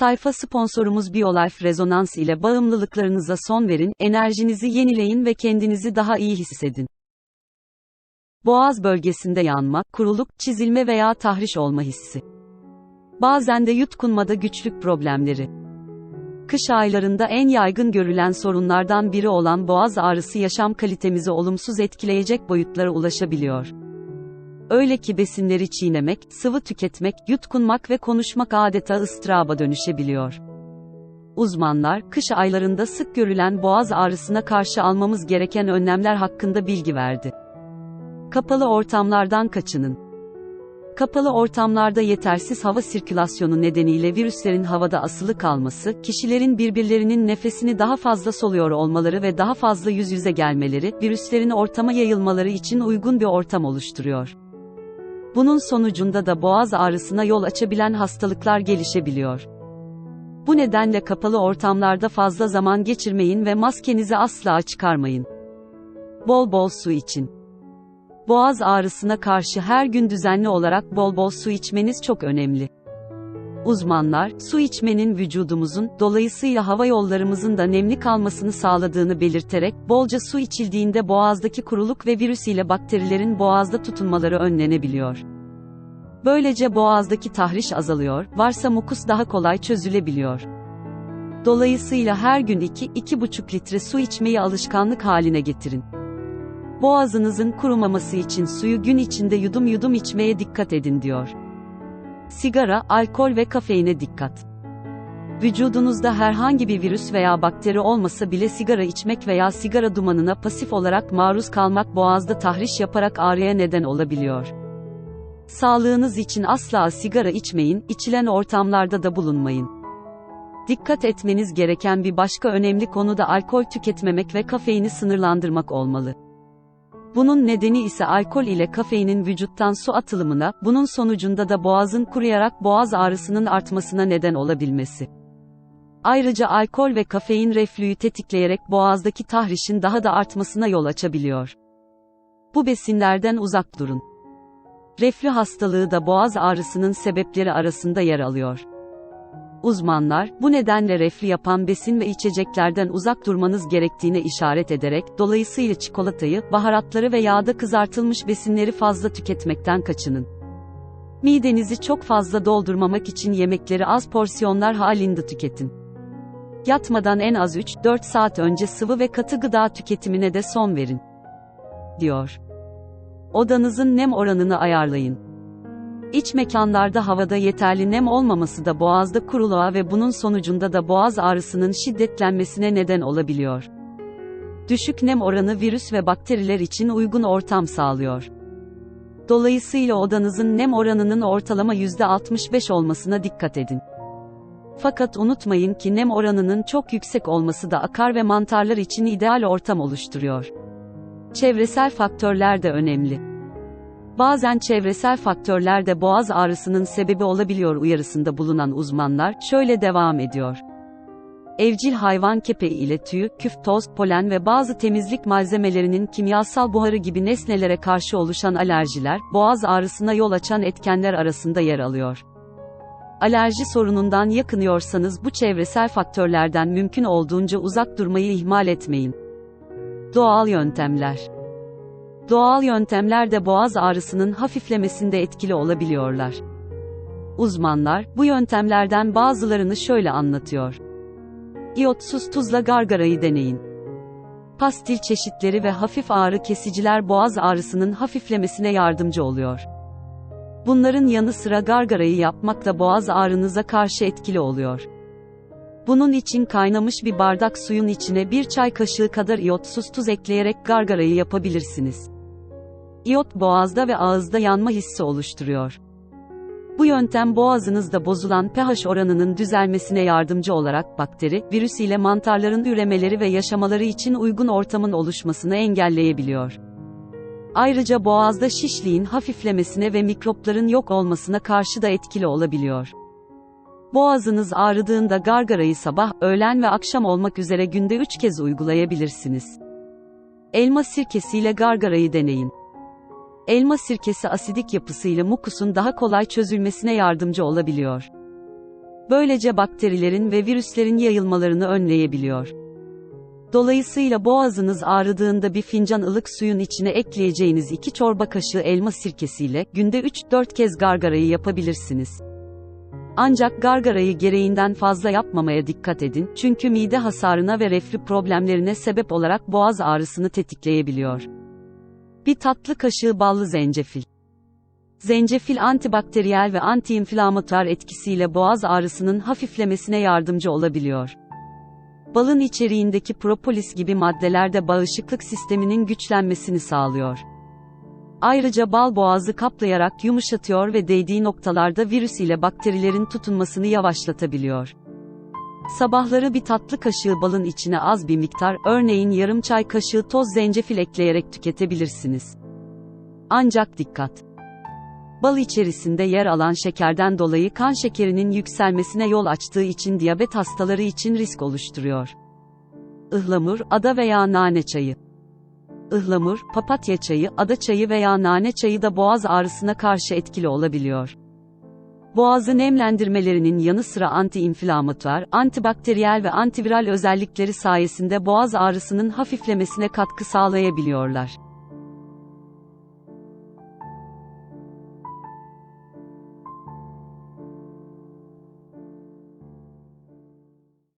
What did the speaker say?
Sayfa sponsorumuz BioLife Rezonans ile bağımlılıklarınıza son verin, enerjinizi yenileyin ve kendinizi daha iyi hissedin. Boğaz bölgesinde yanma, kuruluk, çizilme veya tahriş olma hissi. Bazen de yutkunmada güçlük problemleri. Kış aylarında en yaygın görülen sorunlardan biri olan boğaz ağrısı yaşam kalitemizi olumsuz etkileyecek boyutlara ulaşabiliyor. Öyle ki besinleri çiğnemek, sıvı tüketmek, yutkunmak ve konuşmak adeta ıstıraba dönüşebiliyor. Uzmanlar, kış aylarında sık görülen boğaz ağrısına karşı almamız gereken önlemler hakkında bilgi verdi. Kapalı ortamlardan kaçının. Kapalı ortamlarda yetersiz hava sirkülasyonu nedeniyle virüslerin havada asılı kalması, kişilerin birbirlerinin nefesini daha fazla soluyor olmaları ve daha fazla yüz yüze gelmeleri, virüslerin ortama yayılmaları için uygun bir ortam oluşturuyor. Bunun sonucunda da boğaz ağrısına yol açabilen hastalıklar gelişebiliyor. Bu nedenle kapalı ortamlarda fazla zaman geçirmeyin ve maskenizi asla çıkarmayın. Bol bol su için. Boğaz ağrısına karşı her gün düzenli olarak bol bol su içmeniz çok önemli. Uzmanlar, su içmenin vücudumuzun, dolayısıyla hava yollarımızın da nemli kalmasını sağladığını belirterek, bolca su içildiğinde boğazdaki kuruluk ve virüs ile bakterilerin boğazda tutunmaları önlenebiliyor. Böylece boğazdaki tahriş azalıyor, varsa mukus daha kolay çözülebiliyor. Dolayısıyla her gün 2-2,5 litre su içmeyi alışkanlık haline getirin. Boğazınızın kurumaması için suyu gün içinde yudum yudum içmeye dikkat edin diyor. Sigara, alkol ve kafeine dikkat. Vücudunuzda herhangi bir virüs veya bakteri olmasa bile sigara içmek veya sigara dumanına pasif olarak maruz kalmak boğazda tahriş yaparak ağrıya neden olabiliyor. Sağlığınız için asla sigara içmeyin, içilen ortamlarda da bulunmayın. Dikkat etmeniz gereken bir başka önemli konu da alkol tüketmemek ve kafeini sınırlandırmak olmalı. Bunun nedeni ise alkol ile kafeinin vücuttan su atılımına, bunun sonucunda da boğazın kuruyarak boğaz ağrısının artmasına neden olabilmesi. Ayrıca alkol ve kafein reflüyü tetikleyerek boğazdaki tahrişin daha da artmasına yol açabiliyor. Bu besinlerden uzak durun. Reflü hastalığı da boğaz ağrısının sebepleri arasında yer alıyor. Uzmanlar, bu nedenle reflü yapan besin ve içeceklerden uzak durmanız gerektiğine işaret ederek, dolayısıyla çikolatayı, baharatları ve yağda kızartılmış besinleri fazla tüketmekten kaçının. Midenizi çok fazla doldurmamak için yemekleri az porsiyonlar halinde tüketin. Yatmadan en az 3-4 saat önce sıvı ve katı gıda tüketimine de son verin. diyor. Odanızın nem oranını ayarlayın. İç mekanlarda havada yeterli nem olmaması da boğazda kuruluğa ve bunun sonucunda da boğaz ağrısının şiddetlenmesine neden olabiliyor. Düşük nem oranı virüs ve bakteriler için uygun ortam sağlıyor. Dolayısıyla odanızın nem oranının ortalama %65 olmasına dikkat edin. Fakat unutmayın ki nem oranının çok yüksek olması da akar ve mantarlar için ideal ortam oluşturuyor. Çevresel faktörler de önemli. Bazen çevresel faktörler de boğaz ağrısının sebebi olabiliyor uyarısında bulunan uzmanlar, şöyle devam ediyor. Evcil hayvan kepeği ile tüy, küf, toz, polen ve bazı temizlik malzemelerinin kimyasal buharı gibi nesnelere karşı oluşan alerjiler, boğaz ağrısına yol açan etkenler arasında yer alıyor. Alerji sorunundan yakınıyorsanız bu çevresel faktörlerden mümkün olduğunca uzak durmayı ihmal etmeyin. Doğal yöntemler Doğal yöntemler de boğaz ağrısının hafiflemesinde etkili olabiliyorlar. Uzmanlar, bu yöntemlerden bazılarını şöyle anlatıyor. İyotsuz tuzla gargarayı deneyin. Pastil çeşitleri ve hafif ağrı kesiciler boğaz ağrısının hafiflemesine yardımcı oluyor. Bunların yanı sıra gargarayı yapmak da boğaz ağrınıza karşı etkili oluyor. Bunun için kaynamış bir bardak suyun içine bir çay kaşığı kadar iyotsuz tuz ekleyerek gargarayı yapabilirsiniz. İyot boğazda ve ağızda yanma hissi oluşturuyor. Bu yöntem boğazınızda bozulan pH oranının düzelmesine yardımcı olarak bakteri, virüs ile mantarların üremeleri ve yaşamaları için uygun ortamın oluşmasını engelleyebiliyor. Ayrıca boğazda şişliğin hafiflemesine ve mikropların yok olmasına karşı da etkili olabiliyor. Boğazınız ağrıdığında gargarayı sabah, öğlen ve akşam olmak üzere günde 3 kez uygulayabilirsiniz. Elma sirkesiyle gargarayı deneyin. Elma sirkesi asidik yapısıyla mukusun daha kolay çözülmesine yardımcı olabiliyor. Böylece bakterilerin ve virüslerin yayılmalarını önleyebiliyor. Dolayısıyla boğazınız ağrıdığında bir fincan ılık suyun içine ekleyeceğiniz 2 çorba kaşığı elma sirkesiyle günde 3-4 kez gargarayı yapabilirsiniz. Ancak gargarayı gereğinden fazla yapmamaya dikkat edin, çünkü mide hasarına ve reflü problemlerine sebep olarak boğaz ağrısını tetikleyebiliyor. Bir tatlı kaşığı ballı zencefil. Zencefil antibakteriyel ve antiinflamatuar etkisiyle boğaz ağrısının hafiflemesine yardımcı olabiliyor. Balın içeriğindeki propolis gibi maddeler de bağışıklık sisteminin güçlenmesini sağlıyor. Ayrıca bal boğazı kaplayarak yumuşatıyor ve değdiği noktalarda virüs ile bakterilerin tutunmasını yavaşlatabiliyor. Sabahları bir tatlı kaşığı balın içine az bir miktar, örneğin yarım çay kaşığı toz zencefil ekleyerek tüketebilirsiniz. Ancak dikkat! Bal içerisinde yer alan şekerden dolayı kan şekerinin yükselmesine yol açtığı için diyabet hastaları için risk oluşturuyor. Ihlamur, ada veya nane çayı. Ihlamur, papatya çayı, ada çayı veya nane çayı da boğaz ağrısına karşı etkili olabiliyor. Boğazı nemlendirmelerinin yanı sıra antiinflamatuar, antibakteriyel ve antiviral özellikleri sayesinde boğaz ağrısının hafiflemesine katkı sağlayabiliyorlar.